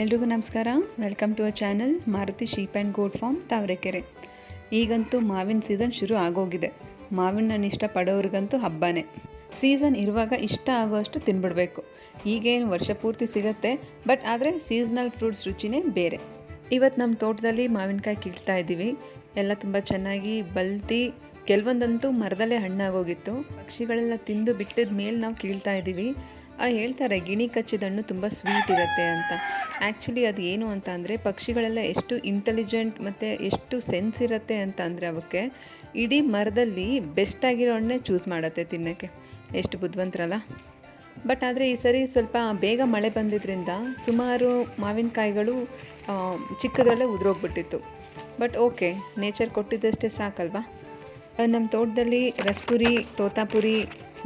ಎಲ್ರಿಗೂ ನಮಸ್ಕಾರ. Welcome to a channel Maruti sheep and goat farm Tavarekere ಈಗಂತೂ ಮಾವಿನ ಸೀಸನ್ ಶುರು ಆಗೋಗಿದೆ. ಮಾವಿನ ಹಣ್ಣು ಇಷ್ಟಪಡೋರಿಗಂತೂ ಹಬ್ಬನೇ. ಸೀಸನ್ ಇರುವಾಗ ಇಷ್ಟ ಆಗೋಷ್ಟು ತಿನ್ಬಿಡಬೇಕು. ಈಗೇನು ವರ್ಷ ಪೂರ್ತಿ ಸಿಗುತ್ತೆ ಬಟ್ ಆದರೆ ಸೀಸನಲ್ ಫ್ರೂಟ್ಸ್ ರುಚಿನೇ ಬೇರೆ. ಇವತ್ತು ನಮ್ಮ ತೋಟದಲ್ಲಿ ಮಾವಿನಕಾಯಿ ಕೀಳ್ತಾ ಇದ್ದೀವಿ. ಎಲ್ಲ ತುಂಬ ಚೆನ್ನಾಗಿ ಬಲ್ತಿ, ಕೆಲವೊಂದಂತೂ ಮರದಲ್ಲೇ ಹಣ್ಣಾಗೋಗಿತ್ತು. ಪಕ್ಷಿಗಳೆಲ್ಲ ತಿಂದು ಬಿಟ್ಟಿದ ಮೇಲೆ ನಾವು ಕೀಳ್ತಾ ಇದ್ದೀವಿ. ಹೇಳ್ತಾರೆ, ಗಿಣಿ ಕಚ್ಚಿದ ಹಣ್ಣು ತುಂಬ ಸ್ವೀಟ್ ಇರುತ್ತೆ ಅಂತ. ಆ್ಯಕ್ಚುಲಿ ಅದು ಏನು ಅಂತ ಅಂದರೆ, ಪಕ್ಷಿಗಳೆಲ್ಲ ಎಷ್ಟು ಇಂಟೆಲಿಜೆಂಟ್ ಮತ್ತು ಎಷ್ಟು ಸೆನ್ಸ್ ಇರುತ್ತೆ ಅಂತ ಅಂದರೆ ಅವಕ್ಕೆ ಇಡೀ ಮರದಲ್ಲಿ ಬೆಸ್ಟ್ ಆಗಿರೋ ಹಣ್ಣೇ ಚೂಸ್ ಮಾಡುತ್ತೆ ತಿನ್ನೋಕ್ಕೆ. ಎಷ್ಟು ಬುದ್ಧಿವಂತರಲ್ಲ. ಬಟ್ ಆದರೆ ಈ ಸರಿ ಸ್ವಲ್ಪ ಬೇಗ ಮಳೆ ಬಂದಿದ್ದರಿಂದ ಸುಮಾರು ಮಾವಿನಕಾಯಿಗಳು ಚಿಕ್ಕದ್ರಲ್ಲೇ ಉದುರೋಗ್ಬಿಟ್ಟಿತ್ತು. ಬಟ್ ಓಕೆ ನೇಚರ್ ಕೊಟ್ಟಿದ್ದಷ್ಟೇ ಸಾಕಲ್ವಾ? ನಮ್ಮ ತೋಟದಲ್ಲಿ ರಸ್ಪುರಿ, ತೋತಾಪುರಿ,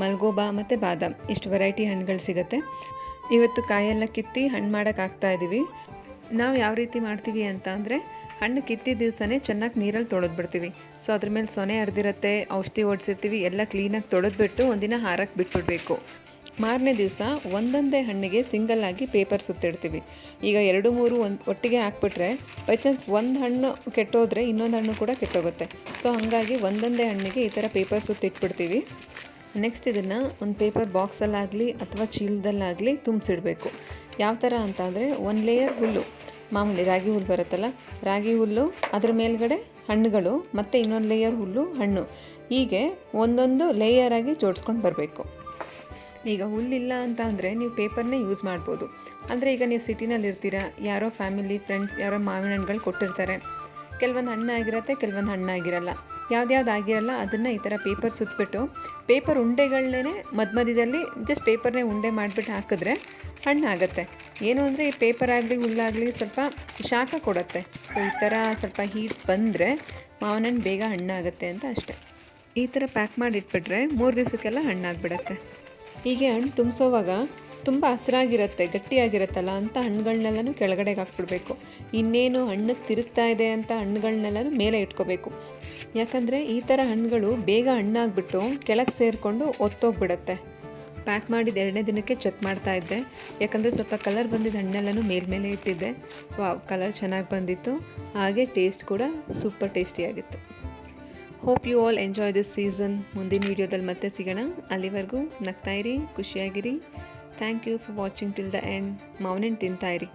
ಮಲ್ಗೋಬಾ ಮತ್ತು ಬಾದಾಮ್ ಇಷ್ಟು ವೆರೈಟಿ ಹಣ್ಣುಗಳು ಸಿಗುತ್ತೆ. ಇವತ್ತು ಕಾಯೆಲ್ಲ ಕಿತ್ತಿ ಹಣ್ಣು ಮಾಡೋಕ್ಕಾಗ್ತಾ ಇದ್ದೀವಿ ನಾವು ಯಾವ ರೀತಿ ಮಾಡ್ತೀವಿ ಅಂತ ಅಂದರೆ ಹಣ್ಣು ಕಿತ್ತಿದ ದಿವಸನೇ ಚೆನ್ನಾಗಿ ನೀರಲ್ಲಿ ತೊಳೆದ್ಬಿಡ್ತೀವಿ ಸೊ ಅದ್ರ ಮೇಲೆ ಸೊನೆ ಹರಿದಿರುತ್ತೆ, ಔಷಧಿ ಓಡಿಸಿರ್ತೀವಿ ಎಲ್ಲ ಕ್ಲೀನಾಗಿ ತೊಳೆದ್ಬಿಟ್ಟು ಒಂದಿನ ಹಾರಕ್ಕೆ ಬಿಟ್ಬಿಡಬೇಕು. ಮಾರನೇ ದಿವಸ ಒಂದೊಂದೇ ಹಣ್ಣಿಗೆ ಸಿಂಗಲ್ ಆಗಿ ಪೇಪರ್ ಸುತ್ತಿಡ್ತೀವಿ. ಈಗ ಎರಡು ಮೂರು ಒಂದು ಒಟ್ಟಿಗೆ ಹಾಕ್ಬಿಟ್ರೆ ಬೈ ಚಾನ್ಸ್ ಒಂದು ಹಣ್ಣು ಕೆಟ್ಟೋದ್ರೆ ಇನ್ನೊಂದು ಹಣ್ಣು ಕೂಡ ಕೆಟ್ಟೋಗುತ್ತೆ. ಸೊ ಹಾಗಾಗಿ ಒಂದೊಂದೇ ಹಣ್ಣಿಗೆ ಈ ಥರ ಪೇಪರ್ ಸುತ್ತಿಟ್ಬಿಡ್ತೀವಿ. ನೆಕ್ಸ್ಟ್ ಇದನ್ನು ಒಂದು ಪೇಪರ್ ಬಾಕ್ಸಲ್ಲಾಗಲಿ ಅಥವಾ ಚೀಲದಲ್ಲಾಗಲಿ ತುಂಬಿಸಿಡಬೇಕು. ಯಾವ ಥರ ಅಂತ ಅಂದರೆ ಒಂದು ಲೇಯರ್ ಹುಲ್ಲು. ಮಾಮೂಲಿ ರಾಗಿ ಹುಲ್ಲು ಬರುತ್ತಲ್ಲ, ರಾಗಿ ಹುಲ್ಲು, ಅದ್ರ ಮೇಲ್ಗಡೆ ಹಣ್ಣುಗಳು, ಮತ್ತು ಇನ್ನೊಂದು ಲೇಯರ್ ಹುಲ್ಲು, ಹಣ್ಣು. ಹೀಗೆ ಒಂದೊಂದು ಲೇಯರಾಗಿ ಜೋಡಿಸ್ಕೊಂಡು ಬರಬೇಕು. ಈಗ ಹುಲ್ಲಿಲ್ಲ ಅಂತ ಅಂದರೆ ನೀವು ಪೇಪರ್ನೇ ಯೂಸ್ ಮಾಡ್ಬೋದು. ಅಂದರೆ ಈಗ ನೀವು ಸಿಟಿನಲ್ಲಿ ಇರ್ತೀರಾ ಯಾರೋ ಫ್ಯಾಮಿಲಿ, ಫ್ರೆಂಡ್ಸ್, ಯಾರೋ ಮಾವಿನ ಹಣ್ಣುಗಳು ಕೊಟ್ಟಿರ್ತಾರೆ. ಕೆಲವೊಂದು ಹಣ್ಣು ಆಗಿರತ್ತೆ, ಕೆಲವೊಂದು ಹಣ್ಣು ಆಗಿರಲ್ಲ. ಯಾವ್ದ್ಯಾವ್ದು ಆಗಿರಲ್ಲ, ಅದನ್ನು ಈ ಥರ ಪೇಪರ್ ಸುತ್ತಬಿಟ್ಟು ಪೇಪರ್ ಉಂಡೆಗಳನ್ನೇ ಮಧ್ಯ ಮಧ್ಯದಲ್ಲಿ ಜಸ್ಟ್ ಪೇಪರ್ನೇ ಉಂಡೆ ಮಾಡಿಬಿಟ್ಟು ಹಾಕಿದ್ರೆ ಹಣ್ಣು ಆಗುತ್ತೆ. ಏನು ಅಂದರೆ ಈ ಪೇಪರ್ ಆಗಲಿ ಹುಲ್ಲಾಗಲಿ ಸ್ವಲ್ಪ ಶಾಖ ಕೊಡುತ್ತೆ. ಸೊ ಈ ಥರ ಸ್ವಲ್ಪ ಹೀಟ್ ಬಂದರೆ ಮಾವಿನ ಹಣ್ಣು ಬೇಗ ಹಣ್ಣಾಗುತ್ತೆ ಅಂತ ಅಷ್ಟೆ. ಈ ಥರ ಪ್ಯಾಕ್ ಮಾಡಿ ಇಟ್ಬಿಟ್ರೆ ಮೂರು ದಿವಸಕ್ಕೆಲ್ಲ ಹಣ್ಣಾಗ್ಬಿಡತ್ತೆ ಹೀಗೆ ಹಣ್ಣು ತುಂಬಿಸೋವಾಗ ತುಂಬ ಹಸಿರಾಗಿರುತ್ತೆ, ಗಟ್ಟಿಯಾಗಿರುತ್ತಲ್ಲ ಅಂತ ಹಣ್ಣುಗಳನ್ನೆಲ್ಲನೂ ಕೆಳಗಡೆಗೆ ಹಾಕ್ಬಿಡ್ಬೇಕು. ಇನ್ನೇನು ಹಣ್ಣು ತಿರುಗ್ತಾ ಇದೆ ಅಂತ ಹಣ್ಣುಗಳನ್ನೆಲ್ಲನೂ ಮೇಲೆ ಇಟ್ಕೋಬೇಕು. ಯಾಕಂದರೆ ಈ ಥರ ಹಣ್ಣುಗಳು ಬೇಗ ಹಣ್ಣಾಗ್ಬಿಟ್ಟು ಕೆಳಗೆ ಸೇರಿಕೊಂಡು ಒತ್ತೋಗ್ಬಿಡತ್ತೆ. ಪ್ಯಾಕ್ ಮಾಡಿದ ಎರಡನೇ ದಿನಕ್ಕೆ ಚೆಕ್ ಮಾಡ್ತಾ ಇದ್ದೆ. ಯಾಕಂದರೆ ಸ್ವಲ್ಪ ಕಲರ್ ಬಂದಿದ್ದ ಹಣ್ಣೆಲ್ಲನೂ ಮೇಲ್ಮೇಲೆ ಇಟ್ಟಿದ್ದೆ. ವಾವ್, ಕಲರ್ ಚೆನ್ನಾಗಿ ಬಂದಿತ್ತು. ಹಾಗೆ ಟೇಸ್ಟ್ ಕೂಡ super ಟೇಸ್ಟಿಯಾಗಿತ್ತು. Hope you all enjoy this season ಮುಂದಿನ ವೀಡಿಯೋದಲ್ಲಿ ಮತ್ತೆ ಸಿಗೋಣ. ಅಲ್ಲಿವರೆಗೂ ನಗ್ತಾಯಿರಿ ಖುಷಿಯಾಗಿರಿ. Thank you for watching till the end moment ತಿಂತಾಯಿರಿ